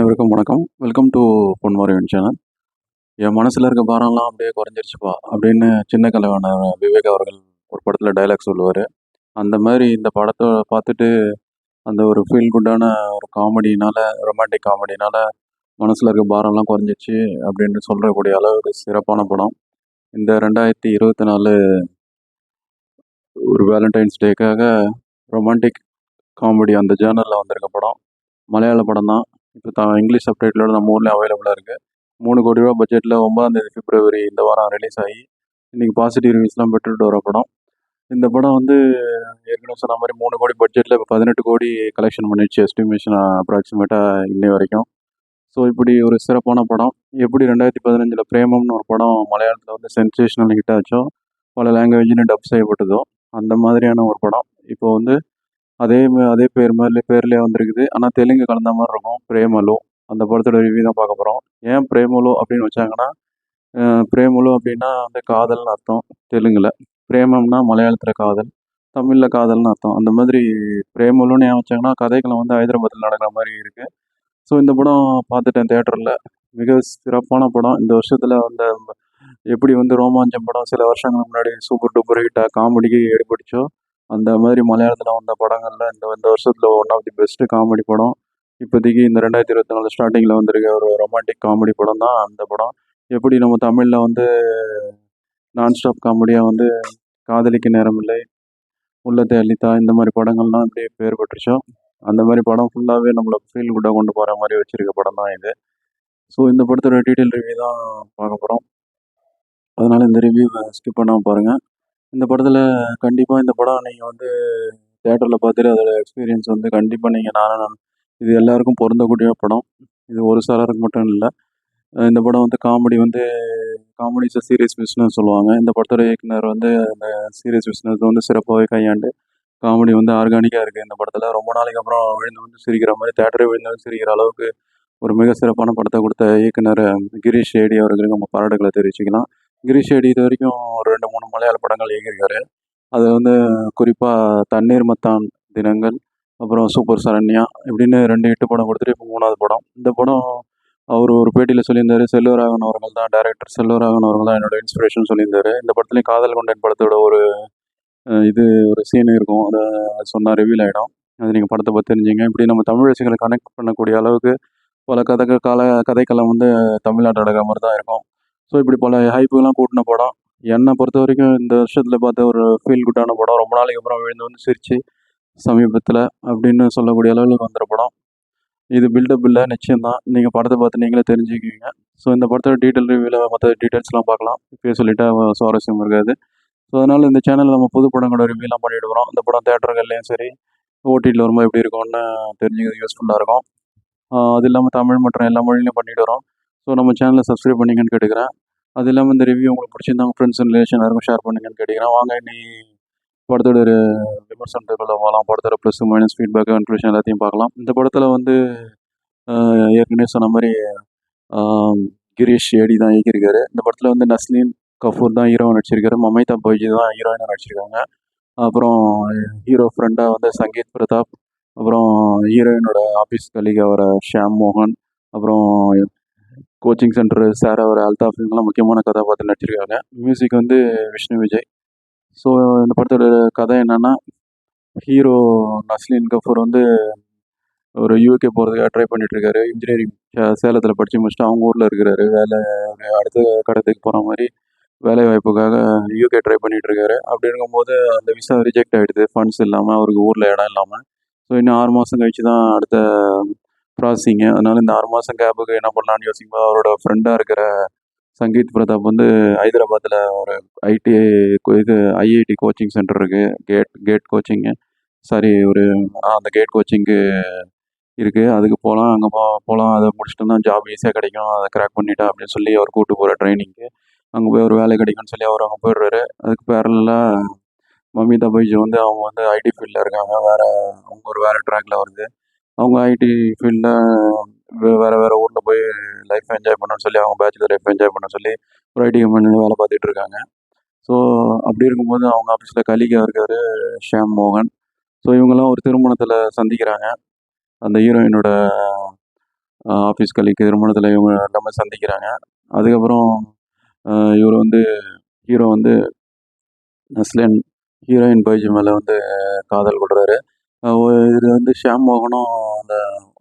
அனைவருக்கும் வணக்கம். Welcome to Ponmariyan channel என் மனசில் இருக்க பாரம்லாம் அப்படியே குறைஞ்சிருச்சுப்பா. அப்படின்னு சின்ன கலைவாணர் விவேக் அவர்கள் ஒரு படத்தில் டைலாக் சொல்லுவார். அந்த மாதிரி இந்த படத்தை பார்த்துட்டு அந்த ஒரு ஃபீல் குட்டான ஒரு காமெடினால ரொமான்டிக் காமெடினால மனசில் இருக்க பாரம்லாம் குறைஞ்சிச்சு அப்படின்னு சொல்கிறக்கூடிய அளவுக்கு சிறப்பான படம். இந்த ரெண்டாயிரத்தி இருபத்தி நாலு ஒரு வேலண்டைன்ஸ் டேக்காக ரொமான்டிக் காமெடி அந்த ஜேர்னலில் வந்திருக்க படம். மலையாள படம் தான் இப்போ தான் இங்கிலீஷ் சப்டைட்டிலோட நம்ம ஊரில் அவைலபிளாக இருக்குது மூணு கோடி ரூபா பட்ஜெட்டில் ஒன்பதாம் தேதி பிப்ரவரி இந்த வாரம் ரிலீஸ் ஆகி இன்றைக்கி பாசிட்டிவ் ரிவ்யூஸ்லாம் பெற்றுட்டு வர படம். இந்த படம் வந்து ஏற்கனவே சொன்ன மாதிரி மூணு கோடி பட்ஜெட்டில் இப்போ பதினெட்டு கோடி கலெக்ஷன் பண்ணிடுச்சு எஸ்டிமேஷன் அப்ராக்சிமேட்டாக இன்னை வரைக்கும். ஸோ இப்படி ஒரு சிறப்பான படம். எப்படி ரெண்டாயிரத்தி பதினஞ்சில் பிரேமம்னு ஒரு படம் மலையாளத்தில் வந்து சென்சேஷனல் ஹிட் ஆச்சோ பல லாங்குவேஜ்னு டப் செய்யப்பட்டதோ அந்த மாதிரியான ஒரு படம். இப்போ வந்து அதே அதே பேர் மாதிரி பேர்லேயே வந்திருக்குது. ஆனால் தெலுங்கு கலந்த மாதிரி இருக்கும். பிரேமலு. அந்த படத்தோட ரிவ்யூ தான் பார்க்க போகிறோம் ஏன் பிரேமலு அப்படின்னு வச்சாங்கன்னா பிரேமலு அப்படின்னா வந்து காதல்னு அர்த்தம் தெலுங்கில். பிரேமம்னா மலையாளத்தில் காதல் தமிழில் காதல்னு அர்த்தம். அந்த மாதிரி பிரேமலுன்னு ஏன் வச்சாங்கன்னா கதைக்களம் வந்து ஹைதராபாத்தில் நடக்கிற மாதிரி இருக்குது ஸோ இந்த படம் பார்த்துட்டேன் தேட்டரில் மிக சிறப்பான படம். இந்த வருஷத்தில் வந்த எப்படி வந்து ரோமாஞ்சம் படம் சில வருஷங்களுக்கு முன்னாடி சூப்பர் டூப்பர் ஹிட்டாக காமெடிக்கு ஏற்பட்டுச்சோ அந்த மாதிரி மலையாளத்தில் வந்த படங்களில் இந்த இந்த வருஷத்தில் one of the best comedy படம். இப்போதைக்கு இந்த ரெண்டாயிரத்தி இருபத்தி நாலு ஸ்டார்டிங்கில் வந்திருக்க ஒரு ரொமான்டிக் காமெடி படம் தான் அந்த படம். எப்படி நம்ம தமிழில் வந்து நான் ஸ்டாப் காமெடியாக வந்து காதலிக்க நேரமில்லை உள்ளத்தை அள்ளித்தா இந்த மாதிரி படங்கள்லாம் அப்படியே பேர் பெற்றுச்சோ? அந்த மாதிரி படம் ஃபுல்லாகவே நம்மளை ஃபீல் குட்டாக கொண்டு போகிற மாதிரி வச்சுருக்க படம் தான் இது. ஸோ இந்த படத்தோட டீட்டெயில் ரிவ்யூ தான் பார்க்க போகிறோம் அதனால் இந்த ரிவ்யூவை ஸ்கிப் பண்ணாமல் பாருங்கள் இந்த படத்தில் கண்டிப்பாக இந்த படம் நீங்கள் வந்து தேட்டரில் பார்த்துட்டு அதோட எக்ஸ்பீரியன்ஸ் வந்து கண்டிப்பாக நீங்கள் நானும் இது எல்லாருக்கும் பொருந்தக்கூடிய படம். இது ஒரு சாராருக்கு மட்டும் இல்லை. இந்த படம் வந்து காமெடி வந்து காமெடி இஸ் சீரியஸ் பிஸ்னஸ் சொல்லுவாங்க. இந்த படத்தோட இயக்குனர் வந்து அந்த சீரியஸ் பிஸ்னஸ் வந்து சிறப்பாகவே கையாண்டு காமெடி வந்து ஆர்கானிக்காக இருக்குது இந்த படத்தில். ரொம்ப நாளைக்கு அப்புறம் விழுந்து வந்து சிரிக்கிற மாதிரி தேட்டரே விழுந்து வந்து சிரிக்கிற அளவுக்கு ஒரு மிக சிறப்பான படத்தை கொடுத்த இயக்குனர் கிரீஷ் ஏடி அவர்களுக்கு நம்ம பாராட்டுகளை தெரிவிச்சுக்கலாம். கிரீஷ் ஷேடி இது வரைக்கும் ஒரு ரெண்டு மூணு மலையாள படங்கள் இயங்கியிருக்காரு. அது வந்து குறிப்பாக தண்ணீர் மத்தான் தினங்கள் அப்புறம் சூப்பர் சரண்யா இப்படின்னு ரெண்டு எட்டு படம் கொடுத்துட்டு இப்போ மூணாவது படம். இந்த படம் அவர் ஒரு பேட்டியில் சொல்லியிருந்தார் செல்வராகவன் அவர்கள் தான் டேரக்டர் செல்வராகவன் அவர்கள் தான் என்னோட இன்ஸ்பிரேஷன் சொல்லியிருந்தார். இந்த படத்துலேயும் காதல் கொண்டேன் படத்தோட ஒரு இது ஒரு சீன் இருக்கும். அதை சொன்னால் ரிவீல் ஆகிடும் அது நீங்கள் படத்தை பற்றி தெரிஞ்சுங்க. இப்படி நம்ம தமிழ் ரசிகளை கனெக்ட் பண்ணக்கூடிய அளவுக்கு பல கதை கால கதைக்களம் வந்து தமிழ்நாட்டு நடக்கிற மாதிரி தான் இருக்கும். ஸோ இப்படி பல ஹைப்புகள்லாம் கூட்டின படம். என்னை பொறுத்த வரைக்கும் இந்த வருஷத்தில் பார்த்த ஒரு ஃபீல் குட்டான படம். ரொம்ப நாளைக்கு அப்புறம் விழுந்து வந்து சிரிச்சு சமீபத்தில் அப்படின்னு சொல்லக்கூடிய அளவுக்கு வந்துற படம். இது பில்டப் இல்லை நிச்சயம்தான். நீங்கள் படத்தை பார்த்து நீங்களே தெரிஞ்சுக்குவீங்க. ஸோ இந்த படத்தோட டீட்டெயில் ரிவியூவில் மற்ற டீட்டெயில்ஸ்லாம் பார்க்கலாம். இப்போயே சொல்லிட்டா சுவாரஸ்யம் இருக்காது. ஸோ அதனால் இந்த சேனலில் நம்ம புது படங்களோட ரிவ்யூலாம் பண்ணிட்டு வரோம் இந்த படம் தேட்டர்கள்லையும் சரி ஓடிடியில் வரும்போது எப்படி இருக்கும்னு தெரிஞ்சுக்கிறது யூஸ்ஃபுல்லாக இருக்கும். அது இல்லாமல் தமிழ் மற்றும் எல்லா மொழியிலையும் பண்ணிட்டு வரோம். ஸோ நம்ம சேனலை சப்ஸ்கிரைப் பண்ணிங்கன்னு கேட்டுக்கிறேன். அது இல்லாமல் இந்த ரிவ்யூ உங்களுக்கு பிடிச்சிருந்தாங்க ஃப்ரெண்ட்ஸ் அண்ட் ரிலேஷன் யாருக்கும் ஷேர் பண்ணுங்கன்னு கேட்டுக்கிறேன். வாங்க நீ படத்தோட ஒரு விமர்சனத்துக்குள்ள போகலாம். படத்தோட ப்ளஸ் மைனஸ் ஃபீட்பேக் கன்க்ளூஷன் எல்லாத்தையும் பார்க்கலாம். இந்த படத்தில் வந்து ஏற்கனவே சொன்ன மாதிரி கிரீஷ் ஏடி தான் இயக்கியிருக்காரு. இந்த படத்தில் வந்து நஸ்லீன் கஃபூர் தான் ஹீரோ நடிச்சிருக்காரு. மமைதா பைஜி தான் ஹீரோயினாக நடிச்சிருக்காங்க. அப்புறம் ஹீரோ ஃப்ரெண்டாக வந்து சங்கீத் பிரதாப். அப்புறம் ஹீரோயினோட ஆஃபீஸ் கலீக் அவரை ஷியாம் மோகன். அப்புறம் கோச்சிங் சென்டர் சார் அவர் அல்தாஃப் இவங்கெல்லாம் முக்கியமான கதாபாத்திரம் நடிச்சிருக்காங்க. மியூசிக் வந்து விஷ்ணு விஜய். ஸோ இந்த படத்தோட கதை என்னென்னா ஹீரோ நஸ்லின் கஃபூர் வந்து ஒரு யூகே போகிறதுக்காக ட்ரை பண்ணிகிட்ருக்காரு இன்ஜினியரிங் சேலத்தில் படித்து முடிச்சுட்டு அவங்க ஊரில் இருக்கிறாரு. வேலை அடுத்த கடத்துக்கு போகிற மாதிரி வேலை வாய்ப்புக்காக யூகே ட்ரை பண்ணிகிட்ருக்காரு அப்படி இருக்கும்போது அந்த விசா ரிஜெக்ட் ஆகிடுது ஃபண்ட்ஸ் இல்லாமல் அவருக்கு ஊரில் இடம் இல்லாமல் ஸோ இன்னும் ஆறு மாதம் கழிச்சு தான் அடுத்த ப்ராசஸிங்கு அதனால் இந்த ஆறு மாதம் கேப்புக்கு என்ன பண்ணலான்னு யோசிக்கும்போது அவரோட ஃப்ரெண்டாக இருக்கிற சங்கீத் பிரதாப் வந்து ஹைதராபாத்தில் ஒரு ஐடி இது ஐஐடி கோச்சிங் சென்டர் இருக்குது கேட் கேட் கோச்சிங்கு சாரி ஒரு அந்த கேட் கோச்சிங்கு இருக்குது அதுக்கு போகலாம் அங்கே போ போகலாம் அதை முடிச்சுட்டு தான் ஜாப் ஈஸியாக கிடைக்கும். அதை கிராக் பண்ணிவிட்டேன் அப்படின்னு சொல்லி அவர் கூட்டு போகிற ட்ரைனிங்க்கு அங்கே போய் ஒரு வேலை கிடைக்கும்னு சொல்லி அவர் அங்கே போயிடுறாரு. அதுக்கு பேரலாக மமிதா பைஜு வந்து அவங்க வந்து ஐடி ஃபீல்டில் இருக்காங்க. வேறு அவங்க ஒரு வேறு ட்ராக்கில் வருது. அவங்க ஐடி ஃபீல்டில் வேறு வேறு ஊரில் போய் லைஃப் என்ஜாய் பண்ணணும்னு சொல்லி அவங்க பேச்சுலர் லைஃப் என்ஜாய் பண்ண சொல்லி ஒரு ஐடி கம்பெனியில் வேலை பார்த்துட்டு இருக்காங்க. ஸோ அப்படி இருக்கும்போது அவங்க ஆஃபீஸில் கலிகா இருக்கார் ஷியாம் மோகன். ஸோ இவங்கெல்லாம் ஒரு திருமணத்தில் சந்திக்கிறாங்க. அந்த ஹீரோயினோட ஆஃபீஸ் கலிக்கு திருமணத்தில் இவங்க எல்லாமே சந்திக்கிறாங்க. அதுக்கப்புறம் இவர் வந்து ஹீரோ வந்து நஸ்லின் ஹீரோயின் பைஜி மேலே வந்து காதல் கொள்கிறாரு இது வந்து ஷியாம் மோகனும் அந்த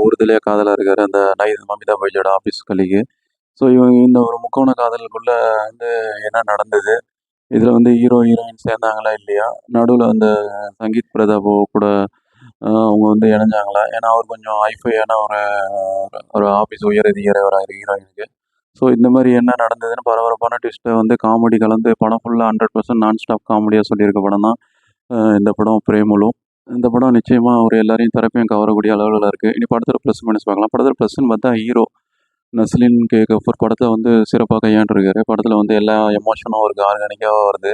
ஒருதிலே காதலாக இருக்கார். அந்த நைத் மமிதா பைஜோட ஆஃபீஸ் கலிக்கு ஸோ இவங்க இந்த ஒரு முக்கோண காதலுக்குள்ளே வந்து என்ன நடந்தது? இதில் வந்து ஹீரோ ஹீரோயின் சேர்ந்தாங்களா இல்லையா? நடுவில் அந்த சங்கீத் பிரதாப் கூட அவங்க வந்து இணைஞ்சாங்களா? ஏன்னா அவர் கொஞ்சம் ஹைஃபையான ஒரு ஒரு ஆஃபீஸ் உயர் அதிகாரி ஹீரோயினுக்கு ஸோ இந்த மாதிரி என்ன நடந்ததுன்னு பரபரப்பான ட்விஸ்ட்டை வந்து காமெடி கலந்து படம் ஃபுல்லாக ஹண்ட்ரட் பர்சன்ட் நான் ஸ்டாப் காமெடியாக சொல்லியிருக்க படம் தான். இந்த படம் பிரேமுலு. இந்த படம் நிச்சயமாக ஒரு எல்லாரையும் தரப்பையும் கவரக்கூடிய அளவில் இருக்குது இனி படத்தில் ப்ளஸ் மைனஸ் பார்க்கலாம். படத்தில் ப்ளஸ்ன்னு பார்த்தா ஹீரோ நஸ்லின் கே கஃபூர் படத்தை வந்து சிறப்பாக கையாண்டுருக்காரு படத்தில் வந்து எல்லா எமோஷனும் இருக்குது ஆர்கானிக்காக வருது.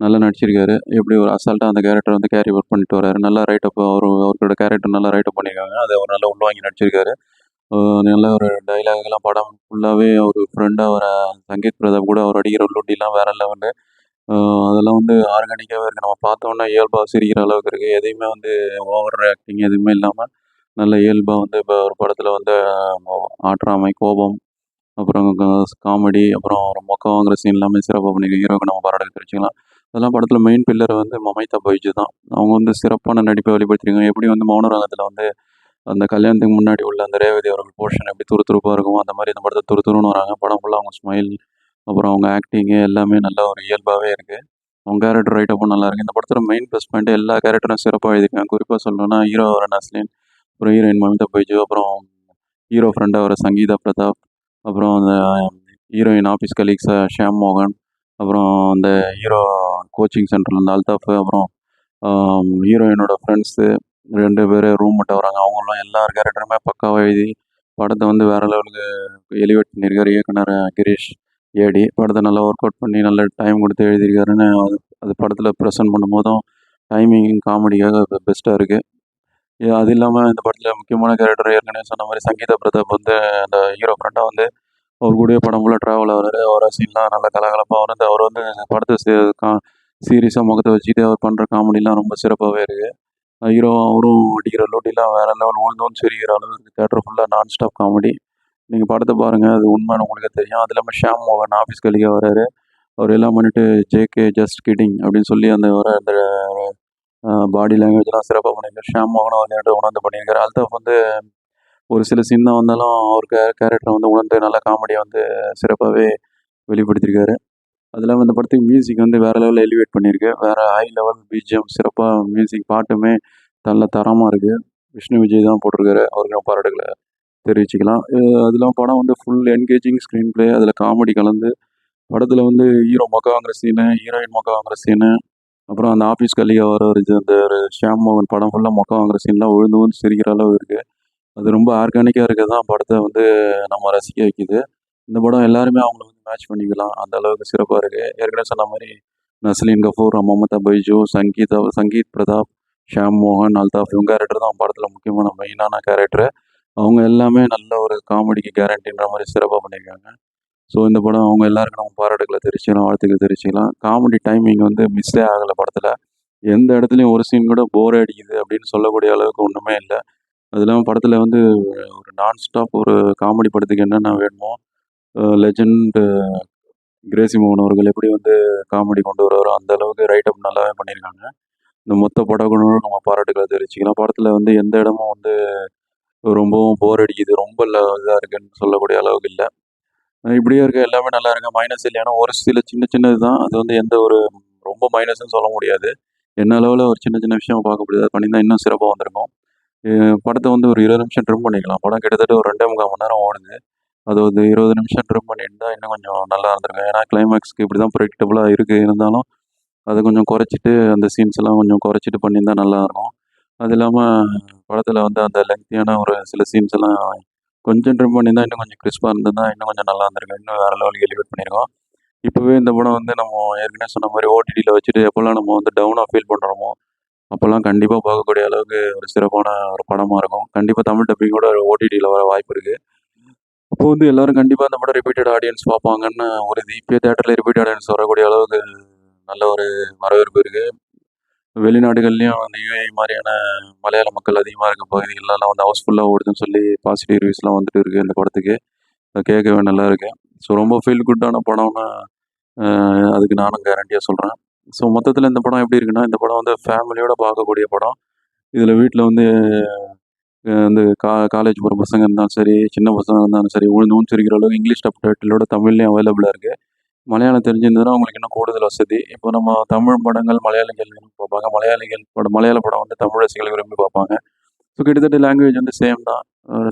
நல்லா நடிச்சிருக்காரு. எப்படி ஒரு அசால்ட்டாக அந்த கேரக்டர் வந்து கேரி ஒர்க் பண்ணிட்டு வராரு. நல்லா ரைட்டப் அவர் அவரோட கேரக்டர் நல்லா ரைட்டப் பண்ணியிருக்காங்க. அதை அவர் நல்லா உள்வாங்கி நடிச்சிருக்காரு. நல்ல ஒரு டைலாக்லாம் படம் ஃபுல்லாகவே அவர் ஃப்ரெண்டாக வர சங்கீத் பிரதாப் கூட அவர் அடிக்கிற லூட்டிலாம் வேற லெவலு அதெல்லாம் வந்து ஆர்கானிக்காகவே இருக்குது நம்ம பார்த்தோன்னா இயல்பாக சிரிக்கிற அளவுக்கு இருக்குது எதையுமே வந்து ஓவர் ஆக்டிங் எதுவுமே இல்லாமல் நல்ல இயல்பாக வந்து இப்போ ஒரு படத்தில் வந்து ஆற்றாமை கோபம் அப்புறம் காமெடி அப்புறம் ஒரு மொக்க வாங்குற சீன் எல்லாமே சிறப்பாக பண்ணியிருக்க ஹீரோக்கு நம்ம பாராட்டு தெரிவிச்சுக்கலாம். அதெல்லாம் படத்தில் மெயின் பில்லர் வந்து மமைதா பைஜு தான். அவங்க வந்து சிறப்பான நடிப்பை வெளிப்படுத்திருக்காங்க. எப்படி வந்து மௌனராகத்தில் வந்து அந்த கல்யாணத்துக்கு முன்னாடி உள்ள அந்த ரேவதி அவர்கள் போர்ஷன் எப்படி துருதுருப்பாக இருக்கும் அந்த மாதிரி இந்த படத்தை துரு துருன்னு வராங்க. படம் ஃபுல்லாக அவங்க ஸ்மைல் அப்புறம் அவங்க ஆக்டிங்கு எல்லாமே நல்ல ஒரு இயல்பாகவே இருக்குது அவங்க கேரக்டர் ரைட்டப்பும் நல்லா இருக்குது இந்த படத்தில் மெயின் ப்ளஸ் பாயிண்ட் எல்லா கேரக்டரும் சிறப்பாக எழுதியிருக்காங்க. குறிப்பாக சொல்லணும்னா ஹீரோ வர நஸ்லின் அப்புறம் ஹீரோயின் மமிதா பைஜு அப்புறம் ஹீரோ ஃப்ரெண்டாக வர சங்கீதா பிரதாப் அப்புறம் அந்த ஹீரோயின் ஆஃபீஸ் கலீக்ஸ் ஷியாம் மோகன் அப்புறம் அந்த ஹீரோ கோச்சிங் சென்டரில் அந்த அல்தாஃப் அப்புறம் ஹீரோயினோட ஃப்ரெண்ட்ஸு ரெண்டு பேர் ரூம் மட்டும் வராங்க. அவங்களும் எல்லா கேரக்டருமே பக்காவாக எழுதி படத்தை வந்து வேறு லெவலுக்கு எலிவேட் பண்ணியிருக்காரு இயக்குனர் கிரீஷ். ஏடி படத்தை நல்லா ஒர்க் அவுட் பண்ணி நல்ல டைம் கொடுத்து எழுதியிருக்காருன்னு அது அது படத்தில் ப்ரெசென்ட் பண்ணும்போதும் டைமிங் காமெடிக்காக பெஸ்ட்டாக இருக்குது அது இல்லாமல் இந்த படத்தில் முக்கியமான கேரக்டர் ஏற்கனவே சொன்ன மாதிரி சங்கீதா பிரதாப் வந்து அந்த ஹீரோ ஃப்ரெண்டாக வந்து அவர் கூடயே படம் ஃபுல்லாக ட்ராவல் ஆகிறாரு வர சீன்லாம் நல்ல கலகலப்பாக வந்து அவர் வந்து படத்தை கா சீரியஸாக முகத்தை வச்சுட்டு அவர் பண்ணுற காமெடிலாம் ரொம்ப சிறப்பாகவே இருக்குது ஹீரோ அவரும் அடிக்கிற லோட்டிலாம் வேறு லெவல் உழுந்தோன்னு சிரிக்கிற அளவுக்கு தேட்டர் ஃபுல்லாக நான் ஸ்டாப் காமெடி நீங்கள் படத்தை பாருங்கள் அது உண்மைன்னு உங்களுக்கே தெரியும். அது இல்லாமல் ஷாம் மோகன் ஆஃபீஸ் கலிக்காக வராரு. அவர் எல்லாம் பண்ணிட்டு ஜேகே ஜஸ்ட் கிட்டிங் அப்படின்னு சொல்லி அந்த வர அந்த பாடி லாங்குவேஜ்லாம் சிறப்பாக பண்ணியிருக்காரு. ஷாம் மோகனும் விளையாட்டு உணர்ந்து பண்ணியிருக்காரு. அல்தாஃப் வந்து ஒரு சில சீன் தான் வந்தாலும் அவர் கே கேரக்டரை வந்து உணர்ந்து நல்லா காமெடியை வந்து சிறப்பாகவே வெளிப்படுத்தியிருக்காரு. அது இல்லாமல் இந்த படத்துக்கு மியூசிக் வந்து வேறு லெவலில் எலிவேட் பண்ணியிருக்கு. வேறு ஹை லெவல் பிஜிஎம் சிறப்பாக மியூசிக் பாட்டுமே நல்ல தரமாக இருக்குது விஷ்ணு விஜய் தான் போட்டிருக்காரு. அவருக்கு நான் பாராட்டுகளை தெரிவிச்சுக்கலாம். அஹ் படம் வந்து ஃபுல் என்கேஜிங் ஸ்க்ரீன் ப்ளே அதில் காமெடி கலந்து படத்தில் வந்து ஹீரோ மொக்க வாங்குற சீனு ஹீரோயின் மொக்க வாங்குற சீனு அப்புறம் அந்த ஆஃபீஸ் கல்லியாக வர ஒரு இது அந்த ஒரு ஷியாம் மோகன் படம் ஃபுல்லாக மொக்க வாங்குற சீன்லாம் விழுந்து விழுந்து சிரிக்கிற அளவு இருக்குது அது ரொம்ப ஆர்கானிக்காக இருக்கிறது தான் படத்தை வந்து நம்ம ரசிக்க வைக்குது. இந்த படம் எல்லாருமே அவங்கள வந்து மேட்ச் பண்ணிக்கலாம். அந்த அளவுக்கு சிறப்பாக இருக்குது ஏற்கனவே சொன்ன மாதிரி நஸ்லின் கஃபூர் மமதா பைஜு சங்கீதா சங்கீத் பிரதாப் ஷியாம் மோகன் அல்தாஃப் இவங்க கேரக்டர் தான் படத்தில் முக்கியமான மெயினான கேரக்டர் அவங்க எல்லாமே நல்ல ஒரு காமெடிக்கு கேரண்டின்ற மாதிரி சிறப்பாக பண்ணியிருக்காங்க. ஸோ இந்த படம் அவங்க எல்லாருக்கும் நம்ம பாராட்டுக்களை தெரிவிச்சுக்கலாம் வாழ்த்துக்கள் தெரிவிச்சிக்கலாம். காமெடி டைமிங் வந்து மிஸ்ஸே ஆகலை படத்தில். எந்த இடத்துலையும் ஒரு சீன் கூட போர் அடிக்குது அப்படின்னு சொல்லக்கூடிய அளவுக்கு ஒன்றுமே இல்லை. அது இல்லாமல் படத்தில் வந்து ஒரு நான் ஸ்டாப் ஒரு காமெடி படத்துக்கு என்னென்ன வேணுமோ லெஜண்ட் கிரேசி மோகன் அவர்கள் எப்படி வந்து காமெடி கொண்டு வராரோ அந்த அளவுக்கு ரைட்டப் நல்லாவே பண்ணியிருக்காங்க. இந்த மொத்த படக்குழுவும் நம்ம பாராட்டுகளை தெரிவிச்சிக்கலாம். படத்தில் வந்து எந்த இடமும் வந்து ரொம்பவும் போர் அடிக்குது. ரொம்ப இதாக இருக்குன்னு சொல்லக்கூடிய அளவுக்கு இல்லை. இப்படியே இருக்க எல்லாமே நல்லா இருக்கு மைனஸ் இல்லைன்னா ஒரு சில சின்ன சின்னது தான். அது வந்து எந்த ஒரு ரொம்ப மைனஸ்ன்னு சொல்ல முடியாது. என்ன அளவில் ஒரு சின்ன சின்ன விஷயம் பார்க்க முடியாது பண்ணியிருந்தா இன்னும் சிறப்பாக வந்திருக்கும். படத்தை வந்து ஒரு இருபது நிமிஷம் ட்ரிம் பண்ணிக்கலாம். படம் கிட்டத்தட்ட ஒரு ரெண்டே முக்கால் மணி நேரம் ஓடுது. அது ஒரு இருபது நிமிஷம் ட்ரிம் பண்ணியிருந்தால் இன்னும் கொஞ்சம் நல்லா இருந்திருக்கும். ஏன்னா கிளைமேக்ஸ்க்கு இப்படி தான் ப்ரெடிக்டபுளாக இருக்குது இருந்தாலும் அதை கொஞ்சம் குறைச்சிட்டு அந்த சீன்ஸ் எல்லாம் கொஞ்சம் குறைச்சிட்டு பண்ணியிருந்தால் நல்லா இருக்கும். அது இல்லாமல் படத்தில் வந்து அந்த லெங்க்தியான ஒரு சில சீன்ஸ் எல்லாம் கொஞ்சம் ட்ரிம் பண்ணியிருந்தா இன்னும் கொஞ்சம் கிறிஸ்பாக இருந்திருந்தா இன்னும் கொஞ்சம் நல்லா இருந்திருக்கும். இன்னும் வேறு லெவலுக்கு எலிவேட் பண்ணியிருக்கோம். இப்போவே இந்த படம் வந்து நம்ம ஏற்கனவே சொன்ன மாதிரி ஓடிடியில் வச்சுட்டு எப்போல்லாம் நம்ம வந்து டவுனாக ஃபீல் பண்ணுறோமோ அப்போல்லாம் கண்டிப்பாக பார்க்கக்கூடிய அளவுக்கு ஒரு சிறப்பான ஒரு படமாக இருக்கும். கண்டிப்பாக தமிழ் டப்பிங் கூட ஓடிடியில் வர வாய்ப்பு இருக்குது அப்போ வந்து எல்லாரும் கண்டிப்பாக அந்த படம் ரிப்பீட்டட் ஆடியன்ஸ் பார்ப்பாங்கன்னு ஒரு இப்போ தேட்டரில் ரிப்பீட் ஆடியன்ஸ் வரக்கூடிய அளவுக்கு நல்ல ஒரு வரவேற்பு இருக்குது வெளிநாடுகள்லேயும் அந்த யூஏ மாதிரியான மலையாள மக்கள் அதிகமாக இருக்க பகுதிகளெலாம் வந்து ஹவுஸ்ஃபுல்லாக ஓடுதுன்னு சொல்லி பாசிட்டிவ் ரிவ்யூஸ்லாம் வந்துட்டு இருக்குது இந்த படத்துக்கு. கேட்கவே நல்லா ஸோ ரொம்ப ஃபீல் குட்டான படம்னா அதுக்கு நானும் கேரண்டியாக சொல்கிறேன் ஸோ மொத்தத்தில் இந்த படம் எப்படி இருக்குன்னா இந்த படம் வந்து ஃபேமிலியோடு பார்க்கக்கூடிய படம். இதில் வீட்டில் வந்து இந்த கா காலேஜ் போகிற பசங்க இருந்தாலும் சரி சின்ன பசங்க இருந்தாலும் சரி உழுந்து சிரிக்கிற அளவுக்கு இங்கிலீஷ் டப் டைட்டிலோட தமிழ்லேயும் அவைலபிளாக இருக்குது மலையாளம் தெரிஞ்சிருந்ததுன்னா உங்களுக்கு இன்னும் கூடுதல் வசதி. இப்போ நம்ம தமிழ் படங்கள் மலையாளிகள் விரும்பி பார்ப்பாங்க. மலையாளிகள் படம் மலையாள படம் வந்து தமிழ் ரசிகர்கள் விரும்பி பார்ப்பாங்க. ஸோ கிட்டத்தட்ட லாங்குவேஜ் வந்து சேம் தான்.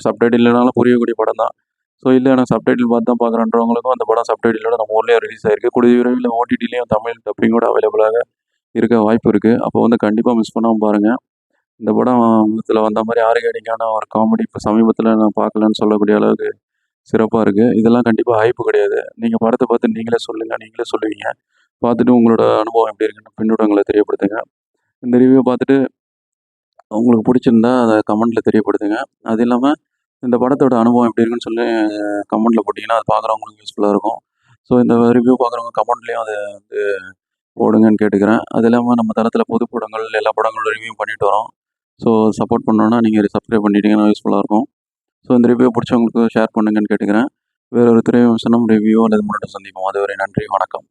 சப்டைட்டில் இல்லைனாலும் புரியக்கூடிய படம் தான். ஸோ இல்லை எனக்கு சப்டைட்டில் பார்த்து தான் பார்க்குறன்றவங்களுக்கும் அந்த படம் சப்டைட்டிலோட நம்ம ஊர்லேயே ரிலீஸ் ஆயிருக்கு. கூடிய விரைவில் ஓடிடிலையும் தமிழ் டப்பிங்கோட அவைலபிளாக இருக்க வாய்ப்பு இருக்குது அப்போ வந்து கண்டிப்பாக மிஸ் பண்ணாமல் பாருங்கள் இந்த படம் இதில் வந்த மாதிரி ஆர்கானிக்கான ஒரு காமெடி இப்போ சமீபத்தில் நான் பார்க்கலன்னு சொல்லக்கூடிய அளவுக்கு சிறப்பாக இருக்குது இதெல்லாம் கண்டிப்பாக ஹைப்பு கிடையாது. நீங்கள் படத்தை பார்த்து நீங்களே சொல்லுங்கள் நீங்களே சொல்லுவீங்க. பார்த்துட்டு உங்களோட அனுபவம் எப்படி இருக்குன்னு பின்னூட்டங்களை தெரியப்படுத்துங்க. இந்த ரிவ்யூ பார்த்துட்டு உங்களுக்கு பிடிச்சிருந்தா அதை கமெண்ட்டில் தெரியப்படுத்துங்க. அது இல்லாமல் இந்த படத்தோட அனுபவம் எப்படி இருக்குன்னு சொல்லி கமெண்ட்டில் போட்டிங்கன்னா அது பார்க்குறவங்களுக்கு யூஸ்ஃபுல்லாக இருக்கும். ஸோ இந்த ரிவ்யூ பார்க்குறவங்க கமெண்ட்லேயும் அதை வந்து போடுங்கன்னு கேட்டுக்கிறேன். அது இல்லாமல் நம்ம தளத்தில் புது படங்கள் எல்லா படங்களோட ரிவ்யூ பண்ணிட்டு வரோம். ஸோ சப்போர்ட் பண்ணோன்னா நீங்கள் சப்ஸ்கிரைப் பண்ணிட்டீங்கன்னா யூஸ்ஃபுல்லாக இருக்கும். ஸோ இந்த ரிவ்யூ பிடிச்சவங்களுக்கு ஷேர் பண்ணுங்கன்னு கேட்டுக்கிறேன். வேற ஒரு திரை விமர்சனம் ரிவ்யூ அல்லது முன்னாடி சந்திப்போம். அதுவரை நன்றி வணக்கம்.